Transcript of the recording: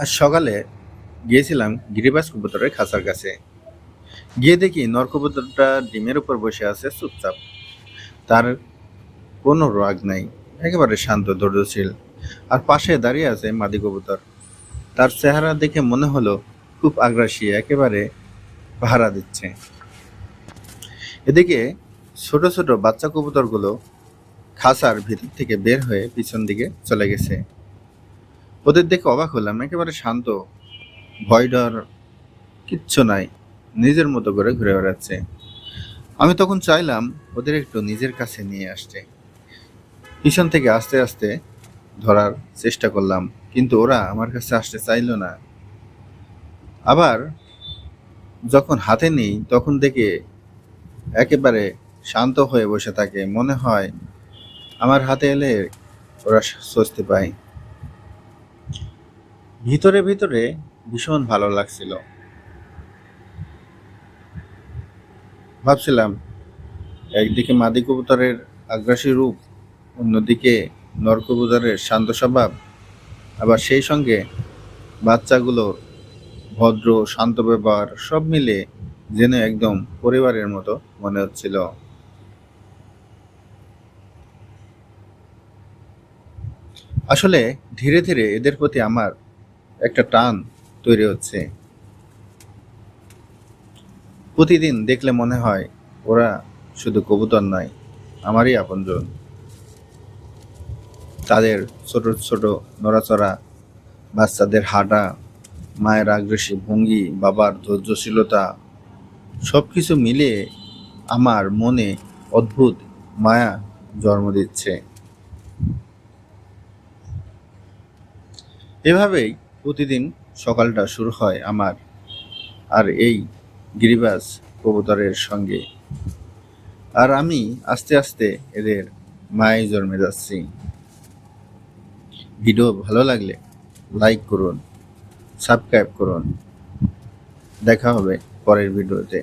আজ সকালে গিয়েছিলাম গিরিবাজ কবুতরের খাঁচার কাছে। গিয়ে দেখি নর কবুতরটা ডিমের উপর বসে আছে, চুপচাপ। তার কোনো রাগ নাই, একেবারে শান্ত, ধৈর্যশীল। আর পাশে দাঁড়িয়ে আছে মাদি কবুতর। তার চেহারা দেখে মনে হলো খুব আগ্রাসী, একেবারে ভাড়া দিচ্ছে। এদিকে ছোট ছোট বাচ্চা কবুতরগুলো খাসার ভিতর থেকে বের হয়ে পিছন দিকে চলে গেছে। ওদের দেখে অবাক হলাম, একেবারে শান্ত। ভয় ডর কিচ্ছু নাই, নিজের মতো করে ঘুরে বেড়াচ্ছে। আমি তখন চাইলাম ওদের একটু নিজের কাছে নিয়ে আসতে। পিছন থেকে আস্তে আস্তে ধরার চেষ্টা করলাম, কিন্তু ওরা আমার কাছে আসতে চাইলো না। আবার যখন হাতে নেই, তখন দেখে একেবারে শান্ত হয়ে বসে থাকে। মনে হয় আমার হাতে এলে ওরা স্বস্তি পায়। ভিতরে ভিতরে ভীষণ ভালো লাগছিল। ভাবছিলাম, একদিকে মাদি কবুতরের আগ্রাসী রূপ, অন্যদিকে নর কবুতরের শান্ত স্বভাব, আবার সেই সঙ্গে বাচ্চাগুলোর ভদ্র, শান্ত ব্যবহার, সব মিলে যেন একদম পরিবারের মতো মনে হচ্ছিল। আসলে ধীরে ধীরে এদের প্রতি আমার একটা টান তৈরি হচ্ছে। প্রতিদিন দেখলে মনে হয় ওরা শুধু কবুতর নয়, আমারই আপনজন। তাদের ছোট ছোট নড়াচড়া, বাচ্চাদের হাঁটা, মায়ের আগ্রাসী ভঙ্গি, বাবার ধৈর্যশীলতা সব কিছু মিলিয়ে আমার মনে অদ্ভুত মায়া জন্ম দিচ্ছে। এভাবেই প্রতিদিন সকালটা শুরু হয় আমার আর এই গিরিবাজ কবুতরের সঙ্গে। আর আমি আস্তে আস্তে এদের মায়ে জন্মে যাচ্ছি। ভিডিও ভালো লাগলে লাইক করুন, সাবস্ক্রাইব করুন। দেখা হবে পরের ভিডিওতে।